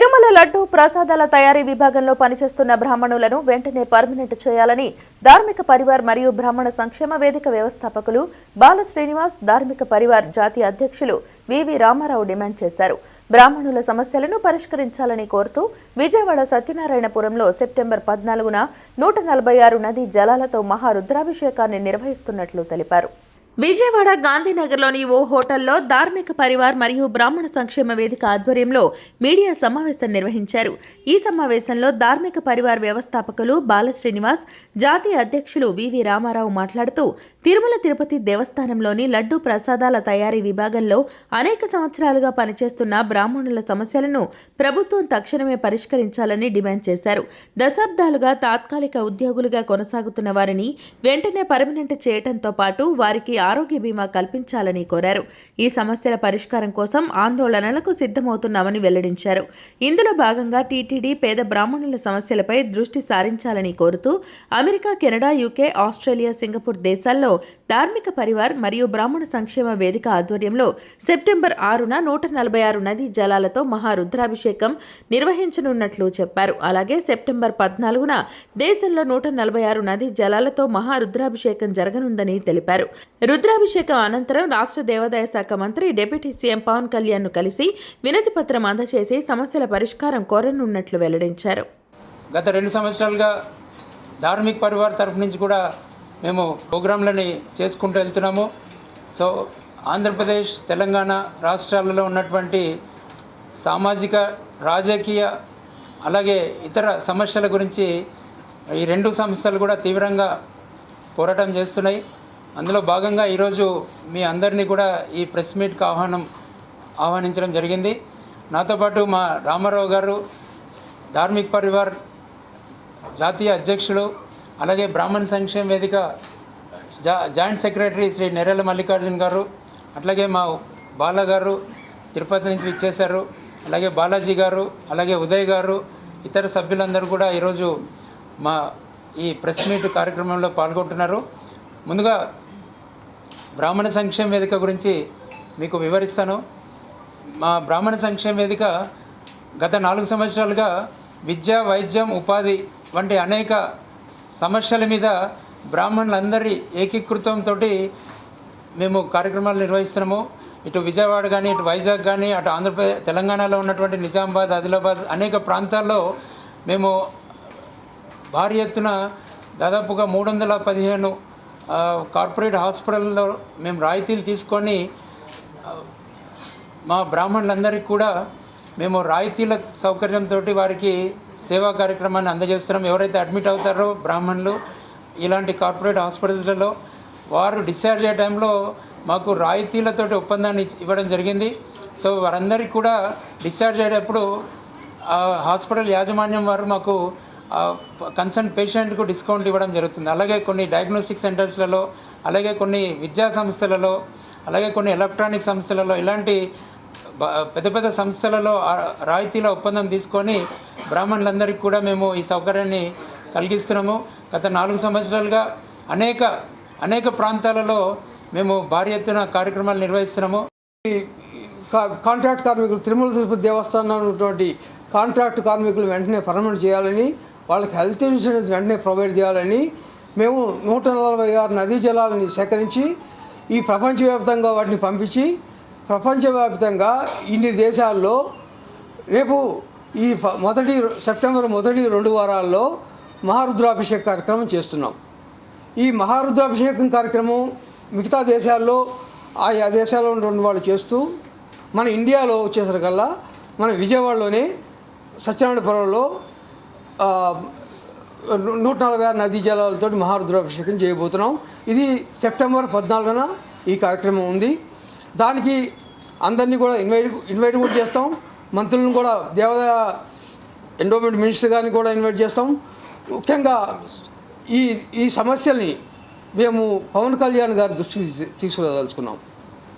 తిరుమల లడ్డు ప్రసాదాల తయారీ విభాగంలో పనిచేస్తున్న బ్రాహ్మణులను వెంటనే పర్మినెంట్ చేయాలని ధార్మిక పరివార్ మరియు బ్రాహ్మణ సంక్షేమ వేదిక వ్యవస్థాపకులు బాల శ్రీనివాస్ ధార్మిక పరివార్ జాతీయ అధ్యక్షులు వివి రామారావు డిమాండ్ చేశారు. బ్రాహ్మణుల సమస్యలను పరిష్కరించాలని కోరుతూ విజయవాడ సత్యనారాయణపురంలో సెప్టెంబర్ పద్నాలుగున నూట నలభై ఆరు నదీ జలాలతో మహారుద్రాభిషేకాన్ని నిర్వహిస్తున్నట్లు తెలిపారు. విజయవాడ గాంధీనగర్లోని ఓ హోటల్లో ధార్మిక పరివార్ మరియు బ్రాహ్మణ సంక్షేమ వేదిక ఆధ్వర్యంలో మీడియా సమావేశం నిర్వహించారు. ఈ సమావేశంలో ధార్మిక పరివార్ వ్యవస్థాపకులు బాలశ్రీనివాస్ జాతీయ అధ్యక్షులు వివి రామారావు మాట్లాడుతూ తిరుమల తిరుపతి దేవస్థానంలోని లడ్డు ప్రసాదాల తయారీ విభాగంలో అనేక సంవత్సరాలుగా పనిచేస్తున్న బ్రాహ్మణుల సమస్యలను ప్రభుత్వం తక్షణమే పరిష్కరించాలని డిమాండ్ చేశారు. దశాబ్దాలుగా తాత్కాలిక ఉద్యోగులుగా కొనసాగుతున్న వారిని వెంటనే పర్మనెంట్ చేయడంతో పాటు వారికి ఆరోగ్య బీమా కల్పించాలని కోరారు. ఈ సమస్యల పరిష్కారం కోసం ఆందోళనలకు సిద్ధమవుతున్నామని వెల్లడించారు. ఇందులో భాగంగా టీటీడీ పేద బ్రాహ్మణుల సమస్యలపై దృష్టి సారించాలని కోరుతూ America Canada UK Australia Singapore దేశాల్లో ధార్మిక పరివార్ మరియు బ్రాహ్మణ సంక్షేమ వేదిక ఆధ్వర్యంలో సెప్టెంబర్ ఆరున నూట నలభై ఆరు నదీ జలాలతో మహారుద్రాభిషేకం నిర్వహించనున్నట్లు చెప్పారు. అలాగే సెప్టెంబర్ పద్నాలుగున దేశంలో నూట నలభై ఆరు నదీ జలాలతో మహారుద్రాభిషేకం జరగనుందని తెలిపారు. రుద్రాభిషేకం అనంతరం రాష్ట్ర దేవాదాయ శాఖ మంత్రి డిప్యూటీ సీఎం పవన్ కళ్యాణ్ను కలిసి వినతి పత్రం అందజేసి సమస్యల పరిష్కారం కోరనున్నట్లు వెల్లడించారు. గత రెండు సంవత్సరాలుగా ధార్మిక్ పరివార్ తరఫు నుంచి కూడా మేము ప్రోగ్రాంలని చేసుకుంటూ వెళ్తున్నాము. సో ఆంధ్రప్రదేశ్ తెలంగాణ రాష్ట్రాలలో ఉన్నటువంటి సామాజిక రాజకీయ అలాగే ఇతర సమస్యల గురించి ఈ రెండు సంస్థలు కూడా తీవ్రంగా పోరాటం చేస్తున్నాయి. అందులో భాగంగా ఈరోజు మీ అందరినీ కూడా ఈ ప్రెస్ మీట్కి ఆహ్వానం ఆహ్వానించడం జరిగింది. నాతో పాటు మా రామారావు గారు ధార్మిక్ పరివార్ జాతీయ అధ్యక్షులు అలాగే బ్రాహ్మణ సంక్షేమ వేదిక జా జాయింట్ సెక్రటరీ శ్రీ నెర్రెల మల్లికార్జున్ గారు అట్లాగే మా బాల గారు తిరుపతి నుంచి ఇచ్చేశారు అలాగే బాలాజీ గారు అలాగే ఉదయ్ గారు ఇతర సభ్యులందరూ కూడా ఈరోజు మా ఈ ప్రెస్ మీట్ కార్యక్రమంలో పాల్గొంటున్నారు. ముందుగా బ్రాహ్మణ సంక్షేమ వేదిక గురించి మీకు వివరిస్తాను. మా బ్రాహ్మణ సంక్షేమ వేదిక గత నాలుగు సంవత్సరాలుగా విద్య వైద్యం ఉపాధి వంటి అనేక సమస్యల మీద బ్రాహ్మణులందరి ఏకీకృతంతో మేము కార్యక్రమాలు నిర్వహిస్తున్నాము. ఇటు విజయవాడ కానీ ఇటు వైజాగ్ కానీ అటు ఆంధ్రప్రదేశ్ తెలంగాణలో ఉన్నటువంటి నిజామాబాద్ ఆదిలాబాద్ అనేక ప్రాంతాల్లో మేము భారీ ఎత్తున దాదాపుగా మూడు వందల పదిహేను కార్పొరేట్ హాస్పిటల్లో మేము రాయితీలు తీసుకొని మా బ్రాహ్మణులందరికీ కూడా మేము రాయితీల సౌకర్యంతో వారికి సేవా కార్యక్రమాన్ని అందజేస్తున్నాం. ఎవరైతే అడ్మిట్ అవుతారో బ్రాహ్మణులు ఇలాంటి కార్పొరేట్ హాస్పిటల్స్లలో వారు డిశ్చార్జ్ అయ్యే టైంలో మాకు రాయితీలతోటి ఒప్పందాన్ని ఇవ్వడం జరిగింది. సో వారందరికీ కూడా డిశ్చార్జ్ అయ్యేటప్పుడు హాస్పిటల్ యాజమాన్యం వారు మాకు కన్సర్న్ పేషెంట్కు డిస్కౌంట్ ఇవ్వడం జరుగుతుంది. అలాగే కొన్ని డయాగ్నోస్టిక్ సెంటర్స్లలో అలాగే కొన్ని విద్యా సంస్థలలో అలాగే కొన్ని ఎలక్ట్రానిక్ సంస్థలలో ఇలాంటి పెద్ద పెద్ద సంస్థలలో రాయితీల ఒప్పందం తీసుకొని బ్రాహ్మణులందరికీ కూడా మేము ఈ సౌకర్యాన్ని కలిగిస్తున్నాము. గత నాలుగు సంవత్సరాలుగా అనేక అనేక ప్రాంతాలలో మేము భారీ ఎత్తున కార్యక్రమాలు నిర్వహిస్తున్నాము. కా- కాంట్రాక్ట్ కార్మికులు తిరుమల తిరుపతి దేవస్థానం ఉన్నటువంటి కాంట్రాక్ట్ కార్మికులు వెంటనే పర్మనెంట్ చేయాలని వాళ్ళకి హెల్త్ ఇన్సూరెన్స్ వెంటనే ప్రొవైడ్ చేయాలని మేము నూట నలభై ఆరు నదీ జలాలని సేకరించి ఈ ప్రపంచవ్యాప్తంగా వాటిని పంపించి ప్రపంచవ్యాప్తంగా ఇన్ని దేశాల్లో రేపు ఈ మొదటి సెప్టెంబర్ మొదటి రెండు వారాల్లో మహారుద్రాభిషేక కార్యక్రమం చేస్తున్నాం. ఈ మహారుద్రాభిషేకం కార్యక్రమం మిగతా దేశాల్లో ఆయా దేశాల్లో ఉన్నటువంటి వాళ్ళు చేస్తూ మన ఇండియాలో వచ్చేసరికల్లా మన విజయవాడలోనే సత్యనారాయణపురంలో ఆ, నూట నలభై ఆరు నదీ జలాలతో మహారుద్రాభిషేకం చేయబోతున్నాం. ఇది సెప్టెంబర్ పద్నాలుగున ఈ కార్యక్రమం ఉంది. దానికి అందరినీ కూడా ఇన్వైట్ ఇన్వైట్ కూడా చేస్తాం. మంత్రులను కూడా దేవాదాయ ఎండోమెంట్ మినిస్టర్ గారిని కూడా ఇన్వైట్ చేస్తాం. ముఖ్యంగా ఈ ఈ సమస్యల్ని మేము పవన్ కళ్యాణ్ గారి దృష్టికి తీసుకురాదలుచుకున్నాం.